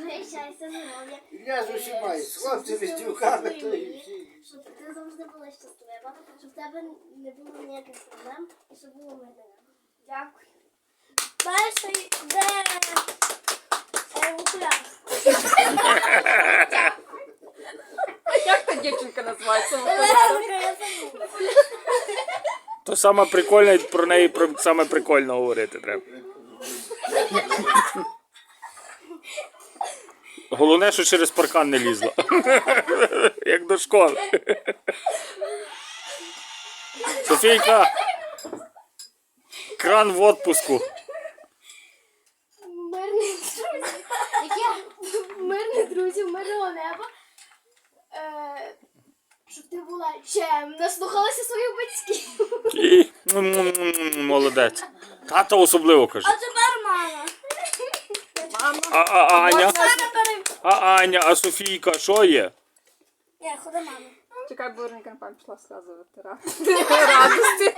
щастя, здоров'я. Я з усіма, і з хлопцями, з дівками, то і всі. Щоб ти завжди була щаслива, щоб в тебе не було ніяких проблем і щоб було мирне. Дякую. Перший де е, окуляр. Як та дівчинка називається? Забула. То саме прикольне про неї про саме прикольно говорити треба. Головне, що через паркан не лізла. Як до школи. Софійка. Кран в отпуску. Мирний друзі. Яке мирне друзі, мирного неба. Е, щоб ти була чемна, слухалася своїх батьків. І молодець. Тата особливо каже. А тепер мама. Мама. А, а Аня? Аня, а Софійка, що є? Я ходи мама. Чекай, Буренька, напевно, пішла сказувати радості.